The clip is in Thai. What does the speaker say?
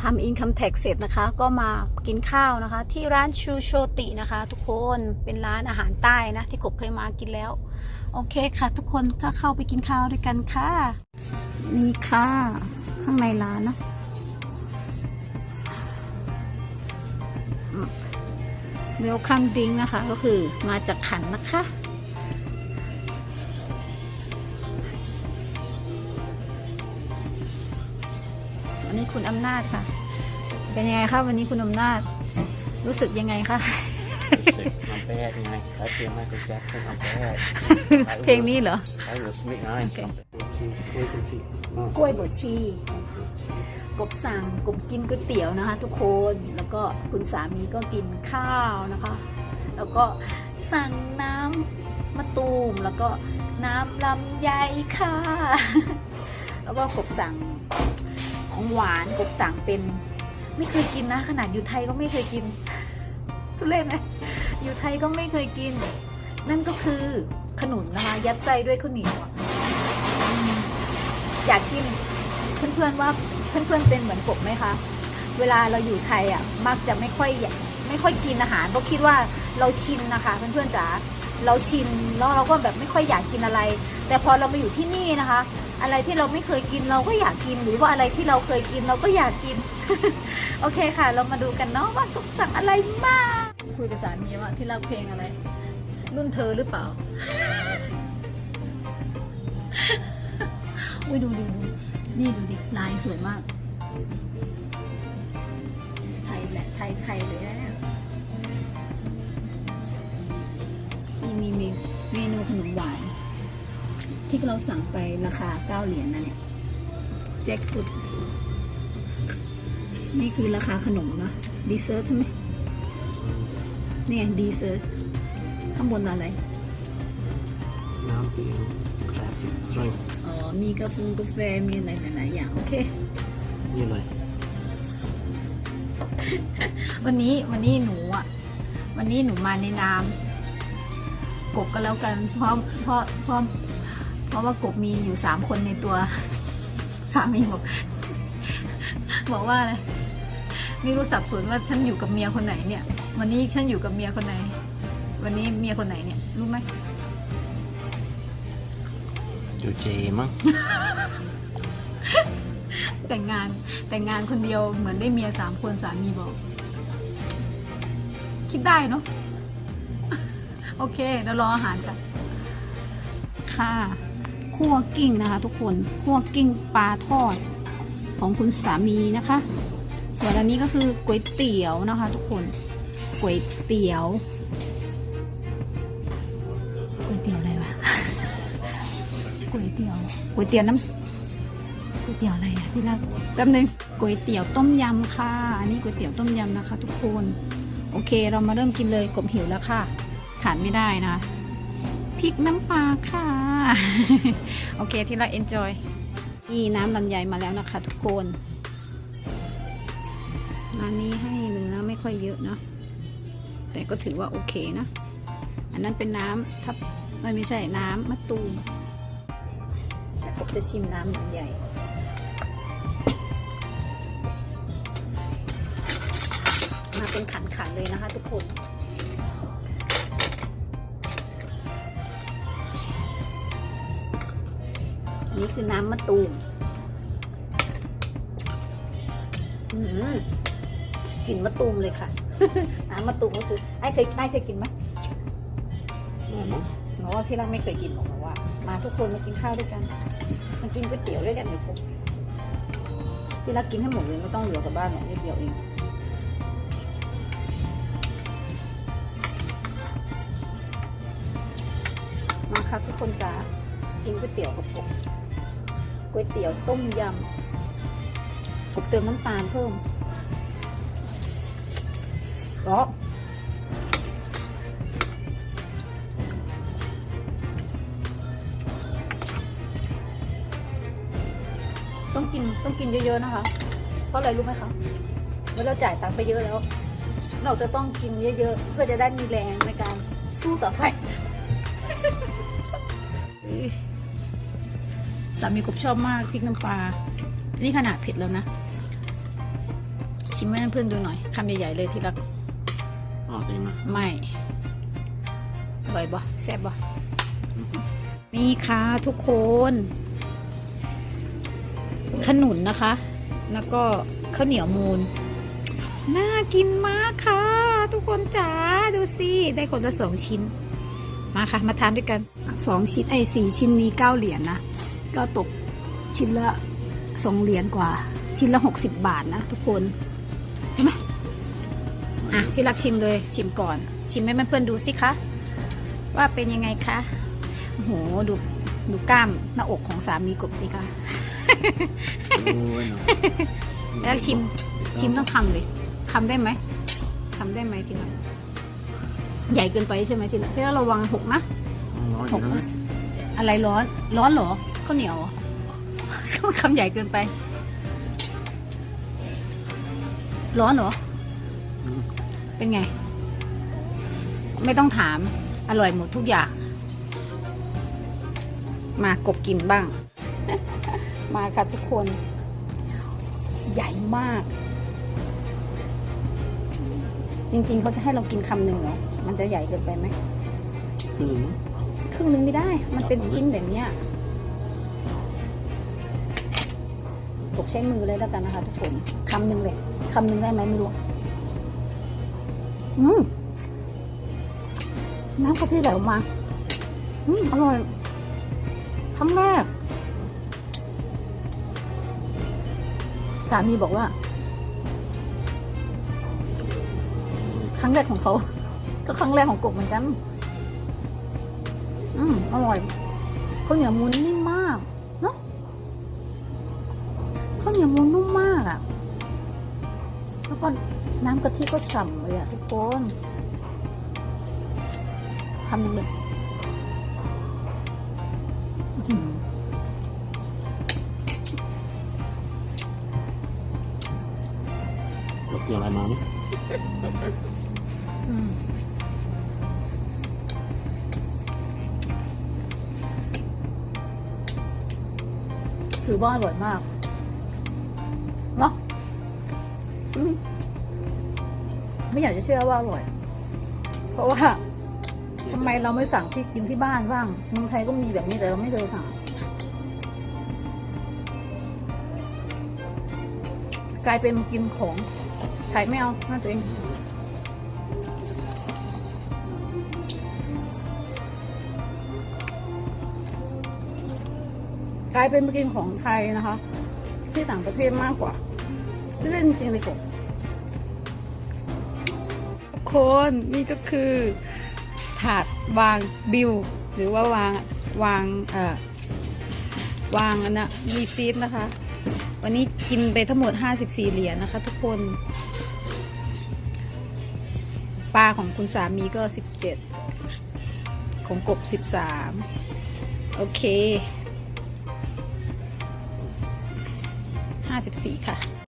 ทำอินคัมแท็กเสร็จนะคะ ก็มากินข้าวนะคะ ที่ร้านชูโชตินะคะ ทุกคนเป็นร้านอาหารใต้นะ ที่กบเคยมากินแล้ว โอเคค่ะ ทุกคนก็เข้าไปกินข้าวด้วยกันค่ะ นี่ค่ะ ข้างในร้านเนอะเวลคัมดิงนะคะ ก็คือมาจากขันนะคะ คุณอำนาจค่ะ เป็นยังไงคะวันนี้คุณอำนาจ รู้สึกยังไงคะน้ำแป้งไงขายเพลงไมเคิลแจ็คสันน้ำแป้งเพลงนี้เหรอขายหัวสมิธไงโอเคชีกล้วยคุณชีอะกล้วยบดชี กบสั่งกบกินก๋วยเตี๋ยวนะคะ ทุกคนแล้วก็คุณสามีก็กินข้าวนะคะ แล้วก็สั่งน้ำมะตูมแล้วก็น้ำลำไยค่ะ แล้วก็กบสั่ง ของหวานกบสังเป็น ไม่เคยกินนะ ขนาดอยู่ไทยก็ไม่เคยกินทุเรศไหมอยู่ไทยก็ไม่เคยกิน นั่นก็คือขนุนนะคะยัดไส้ด้วยข้าวเหนียวอยากกินเพื่อนๆว่าเพื่อนๆเป็นเหมือนกบไหมคะ เวลาเราอยู่ไทยอะมักจะไม่ค่อยไม่ค่อยกินอาหารเพราะคิดว่าเราชินนะคะ เพื่อนๆจ๋า เราชินแล้วเราก็แบบไม่ค่อยอยากกินอะไร แต่พอเรามาอยู่ที่นี่นะคะ อะไรที่เราไม่เคยกินเราก็อยากกินหรือว่าอะไรที่เราเคยกินเราก็อยากกิน โอเคค่ะ เรามาดูกันเนาะว่าต้องสั่งอะไรมากคุยกับสามีว่าที่รักเพลงอะไร รุ่นเธอหรือเปล่าอุ้ยดูดูดูนี่ดูดิลายสวยมาก ไทยแหละไทยไทยเลยนะ มีมีเมนูขนมหวาน ที่เราสั่งไปราคาเก้าเหรียญนะเนี่ยแจ็คฟุตนี่คือราคาขนมนะดีเซอร์ใช่ไหมเนี่ยดีเซอร์ข้างบนอะไร น้ำดื่มคลาสสิกดริงอ๋อ มีกาแฟกาแฟมีอะไรหลายๆอย่าง โอเค นี่เลย วันนี้วันนี้หนูอะ วันนี้หนูมาในนาม กบก็แล้วกัน เพราะเพราะเพราะเพราะว่ากบมีอยู่สามคนในตัว สามีบอกบอกว่าอะไรไม่รู้สับสนว่าฉันอยู่กับเมียคนไหนเนี่ย วันนี้ฉันอยู่กับเมียคนไหน วันนี้เมียคนไหนเนี่ย รู้ไหมอยู่เจมั้งแต่งงานแต่งงานคนเดียวเหมือนได้เมียสามคนสามีบอก คิดได้เนาะ โอเคเดี๋ยวรออาหารกันค่ะคั่วกิ้งนะคะ ทุกคนคั่วกิ้งปลาทอดของคุณสามีนะคะ ส่วนอันนี้ก็คือก๋วยเตี๋ยวนะคะ ทุกคนก๋วยเตี๋ยวก๋วยเตี๋ยวอะไรวะก๋วยเตี๋ยวก๋วยเตี๋ยวน้ำก๋วยเตี๋ยวอะไรอะที่รักแป๊บนึงก๋วยเตี๋ยวต้มยำค่ะอันนี้ก๋วยเตี๋ยวต้มยำนะคะ ทุกคน โอเค เรามาเริ่มกินเลยกบหิวแล้วค่ะ ขาดไม่ได้นะพริกน้ำปลาค่ะ โอเคที่รัก enjoy นี่น้ำลำไยมาแล้วนะคะทุกคนร้านนี้ให้เนื้อไม่ค่อยเยอะเนอะแต่ก็ถือว่าโอเคนะ อันนั้นเป็นน้ำทับไม่ไม่ใช่น้ำมะตูมแต่ผมจะชิมน้ำลำไยมาเป็นขันๆเลยนะคะทุกคน คือน้ำมะตูมอืมกลิ่นมะตูมเลยค่ะ น้ำมะตูมก็คือไอ้เคยไอ้เคยกินไหมอืมมั้งหนูว่าที่รักไม่เคยกินหรอกหนูว่า มาทุกคนมากินข้าวด้วยกันมากินก๋วยเตี๋ยวด้วยกันเดี๋ยวผมที่รักกินให้หมดเลยไม่ต้องเหลือกลับบ้านหรอกนิดเดียวเองมาครับทุกคนจ้ากินก๋วยเตี๋ยวกับผม ก๋วยเตี๋ยวต้มยำผมเติมน้ำตาลเพิ่มก็ต้องกินต้องกินเยอะๆนะคะ เพราะอะไรรู้ไหมคะเมื่อเราจ่ายตังค์ไปเยอะแล้ว เราจะต้องกินเยอะๆ เพื่อจะได้มีแรงในการสู้ต่อไป สามีกบชอบมากพริกน้ำปลา นี่ขนาดเผ็ดแล้วนะ ชิมให้เพื่อนๆดูหน่อยคำใหญ่ๆเลยทีละอ๋อจริงนะไม่อร่อยบ่แซ่บบ่นี่ค่ะทุกคน ขนุนนะคะ แล้วก็ข้าวเหนียวมูนน่ากินมากค่ะ ทุกคนจ๋าดูสิได้คนละสองชิ้น มาค่ะ มาทานด้วยกันสองชิ้นไอ้สี่ชิ้นนี้เก้าเหรียญนะ ก็ตกชิ้นละสองเหรียญกว่า ชิ้นละหกสิบบาทนะทุกคน ใช่ไหมอะที่รักชิมเลยชิมก่อน ชิมให้เพื่อนๆดูสิคะ ว่าเป็นยังไงคะโอ้โหดูดูกล้ามหน้าอกของสามีกบสิคะโอ้ยเนาะแล้วชิมชิมต้องคำเลยคำได้ไหมคำได้ไหมทีละใหญ่เกินไปใช่ไหมทีละทีละระวังหกนะร้อนอหยู่กนะนะอะไรร้อน ร้อนเหรอ ข้าวเหนียวเหรอคำใหญ่เกินไป ร้อนเหรออืมเป็นไง ไม่ต้องถาม อร่อยหมดทุกอย่าง มากบกินบ้าง มาค่ะทุกคน ใหญ่มาก จริง ๆ เขาจะให้เรากินคำหนึ่งเหรอ มันจะใหญ่เกินไปไหมคือครึ่งหนึงไม่ได้ มันเป็นชิ้นแบบเนี้ย กบใช้มือเลยแล้วกันนะคะ ทุกคนคำหนึ่งเลยคำหนึ่งได้ไหมไม่รู้อืมน้ำกะทิไหลออกมา อืมอร่อยครั้งแรก สามีบอกว่า ครั้งแรกของเขา ก็ครั้งแรกของกบเหมือนกัน อืมอร่อยข้าวเหนียวมูนนิ่มมาก เนอะ อะ่ะ แล้วก็น้ำกะทิก็ฉ่ำเลยอะ่ะทุกคนทำหนึ่งเลยอื้อหือเราเกี่ยวอะไรมาไหมอืมถือว่าอร่อยมาก เนาะไม่อยากจะเชื่อว่าอร่อย เพราะว่าทำไมเราไม่สั่งที่กินที่บ้านบ้างเมืองไทยก็มีแบบนี้แต่เราไม่เคยสั่งกลายเป็นกินของไทยไม่เอาน่าตัวเองกลายเป็นกินของไทยนะคะ ที่ต่างประเทศมากกว่าที่เล่นจริงเลยกบทุกคนนี่ก็คือ ถาดวางบิลหรือว่าวางวางเอ่อวางอันนะรีซีฟนะคะ วันนี้กินไปทั้งหมด 54 เหรียญนะคะ ทุกคนปลาของคุณสามีก็ 17 ของกบ 13 โอเค 54 ค่ะ